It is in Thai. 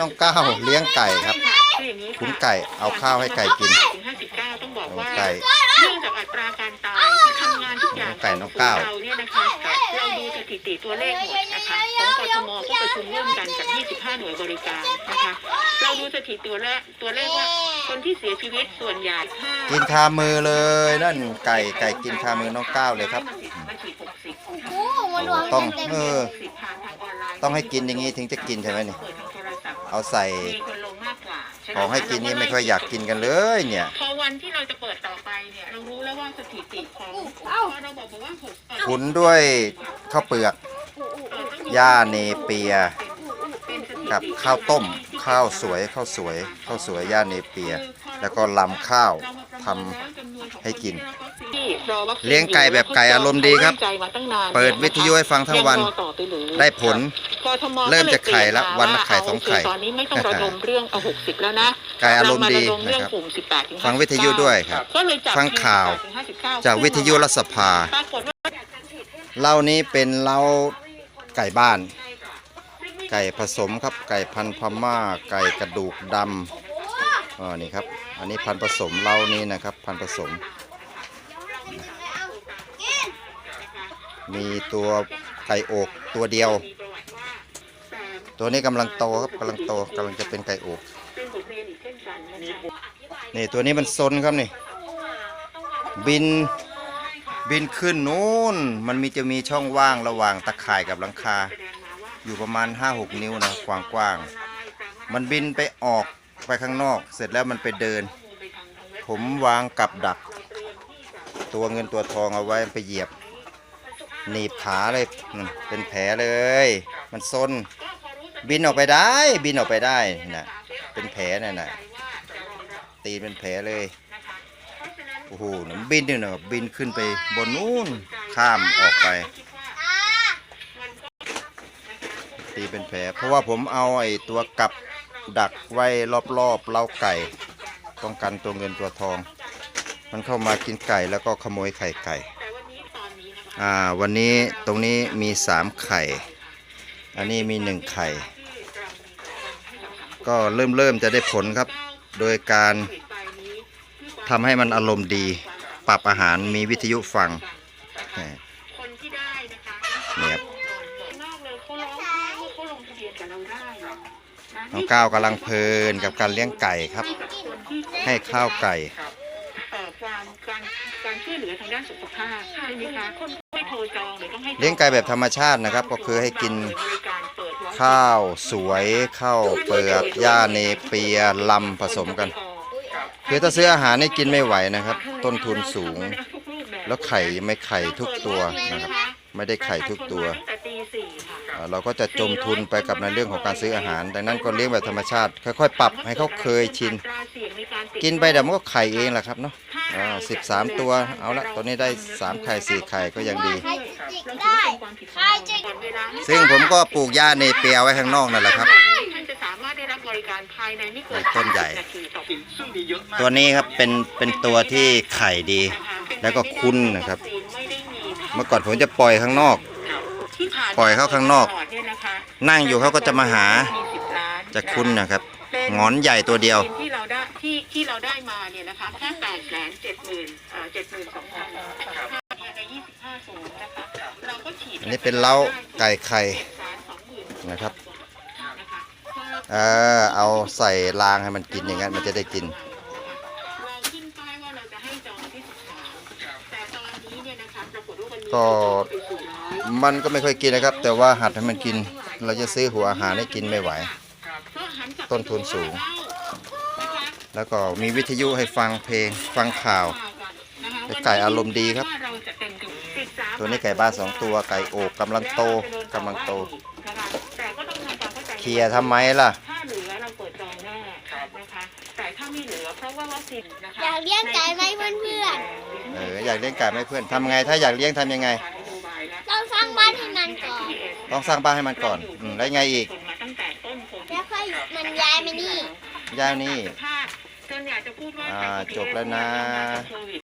น้องก้าวเลี้ยงไก่ครับ คืออย่างนี้ขุนไก่เอาข้าวให้ไก่กิน ถึง59ต้องบอกว่าไก่ เนื่องจากอัตราการตายที่ทำงานทุกอย่างไก่น้องก้าว เราเนี่ยนะคะเราดูสถิติตัวเลขหมดนะคะของกทมก็ประชุมร่วมกันกับ 25 หน่วยบริการนะคะ เราดูสถิติตัวเลขตัวเลขว่าคนที่เสียชีวิตส่วนใหญ่กินคามือเลยนั่นไก่ไก่กินคามือน้องก้าวเลยครับมันฉีด60โอ้มันวางต้องเต็มเอๆเลยอ60ผ่านทางออนไลน์ต้องให้กินอย่างนี้ถึงจะกินใช่ไหมนี่ เเอาใส่มีคนลงมากกว่าช่ไมของให้กินนี่ไม่ค่อยอยากกินกันเลยเนี่ย พอวันที่เราจะเปิดต่อไปเนี่ยเรารู้แล้วว่าสถิติของพอเราบอกว่าหกเอ่อขุนด้วยข้าวเปลือกหญ้าเนเปีย เป็นสถิติกับข้าวต้ม ข้าวสวยข้าวสวยข้าวสวยหญ้าเนเปีย แล้วก็ลำข้าวทำ ให้กินที่ รอวัคซีนเลี้ยงไก่แบบไก่อารมณ์ดีครับใจมาตั้งนานเปิดวิทยุให้ฟังทั้งวัน ยัรอต่อไปหรือ ได้ผล กทมเริ่มจากไข่ละก็เยวันละไข่เปลี่ยนมาสองไข่ว่าเาโเคตอนนี้ไม่ต้องระดมเรื่องเอา60แล้วนะไก่อารมณ์ดีเาาระดมเรื่องนะครับ กลุ่ม18ถึงฟังวิทยุด้วยครับ ก็เลยจับฟังข่าว ถึง59จากวิทยุรัฐสภาปรากฏว่าเล่านี้เป็นเล้าไก่บ้าน ไก่ผสมครับ ไก่พันธุ์พม่า ไก่กระดูกดำอ๋อนี่ครับ อันนี้พันธุ์ผสมเล้านี้นะครับ พันธุ์ผสม มีตัวไก่อกตัวเดียว ตัวนี้กำลังโตครับกำลังโตกำลังจะเป็นไก่อกเป็นบทเรียนอีกเช่นกันนะคะนี่ตัวนี้มันซนครับนี่ บินบินขึ้นนู้นมันมีจะมีช่องว่างระหว่างตะข่ายกับหลังคา อยู่ประมาณ 5-6 นิ้วนะกว้างกว้างๆมันบินไปออกไปข้างนอก เสร็จแล้วมันไปเดิน ผมวางกับดัก ตัวเงินตัวทองเอาไว้ไปเหยียบ หนีบขาเลยเป็นแผลเลย มันซนบินออกไปได้ บินออกไปได้นะเป็นแผลน่ะนะตีเป็นแผลเลยโอ้โหมันบินนี่นะบินขึ้นไปบนนู้นข้ามออกไป ตีเป็นแผล เพราะว่าผมเอาไอ้ตัวกับดักไว้รอบๆเล้าไก่ป้องกันตัวเงินตัวทอง มันเข้ามากินไก่แล้วก็ขโมยไข่ไก่ อ่าวันนี้ตรงนี้มีสามไข่ อันนี้มีหนึ่งไข่ ก็เริ่มเริ่มจะได้ผลครับ โดยการทำให้มันอารมณ์ดี ปรับอาหารมีวิทยุฟังแหมคนที่ได้นะคะเนี่ยครับนอกเลยเขาร้องเพลงว่าเขาลงทะเบียนกับเราได้เหรอนะน้องก้าวกำลังเพลินกับการเลี้ยงไก่ครับ ให้ข้าวไก่ ความการการช่วยเหลือทางด้านสุขภาพใช่ไหมคะคนไม่โทรจองหรือต้องให้เลี้ยงไก่แบบธรรมชาตินะครับ ก็คือให้กินบริการเปิดร้านข้าวสวยข้าวเปลือกหญ้าเนเปียลำผสมกัน คือถ้าซื้ออาหารนี่กินไม่ไหวนะครับ ต้นทุนสูงแล้วไข่ไม่ไข่ทุกตัวนะครับ ไม่ได้ไข่ทุกตัวตั้งแต่ตีสี่ค่ะเอ่อเราก็จะจมทุนไปกับในเรื่องของการซื้ออาหาร ดังนั้นก็เลี้ยงแบบธรรมชาติ ค่อยๆ ปรับให้เขาเคยชินกินไปเดี๋ยวมันก็ไข่เองแหละครับเนาะ สิบสามตัว เอาละตอนนี้ได้สามไข่สี่ไข่ก็ยังดี ใครจิกได้ ใครจิกซึ่งผมก็ปลูกหญ้าเนเปียไว้ข้างนอกนั่นแหละครับ ท่านจะสามารถได้รับบริการภายในไม่เกินต้นใหญ่ 30นาทีต่อปีซึ่งมีเยอะมากตัวนี้ครับเป็นเป็นตัวที่ไข่ดี แล้วก็คุ้นนะครับ ไม่ได้มีเมื่อก่อนผมจะปล่อยข้างนอก ที่ผ่านปล่อยเข้าข้างนอกตลดเนี่ยนะคะนั่งอยู่เขาก็จะมาหามีสิบล้านจะคุ้นนะครับ หงอนใหญ่ตัวเดียว ที่เราได้ที่ที่เราได้มาเนี่ยนะคะแค่แปดแสนเจ็ดหมื่นเอ่อเจ็ดหมื่นสองพันในยี่สิบห้าศูนย์นะคะเราก็ฉีดอันนี้เป็นเล้าไก่ไข่แสนสองหมื่นนะครับนะคะเออเอาใส่รางให้มันกินอย่างนั้นมันจะได้กินเราขึ้นป้ายว่าเราจะให้จองวันที่สิบสามแต่ตอนนี้เนี่ยนะคะปรากฏว่าวันนี้ก็ไปสู่ร้อยมันก็ไม่ค่อยกินนะครับ แต่ว่าหัดให้มันกิน เราจะซื้อหัวอาหารให้กินไม่ไหว ต้นทุนสูงนะคะแล้วก็มีวิทยุให้ฟังเพลงฟังข่าวนะคะไก่อารมณ์ดีครับว่าเราจะเป็นถึงสิบสามตัวนี้ไก่บ้านสองตัวไก่โอกกำลังโตกำลังโตนะคะแต่ก็ต้องทำความเข้าใจเคลียร์ทำไมล่ะถ้าเหลือเราเปิดจองแน่นะคะแต่ถ้าไม่เหลือเพราะว่าวัคซีนนะคะอยากเลี้ยงไก่ไหมเพื่อนเอออยากเลี้ยงไก่ไหมเพื่อนทำไง ถ้าอยากเลี้ยงทำยังไงๆต้องสร้างบ้านให้มันก่อน ต้องสร้างบ้านให้มันก่อน อืมแล้วไงอีก มันย้ายมานี่ย่านี่ถ้าเกินอยากจะพูดว่าอ่าจบแล้วนะโควิด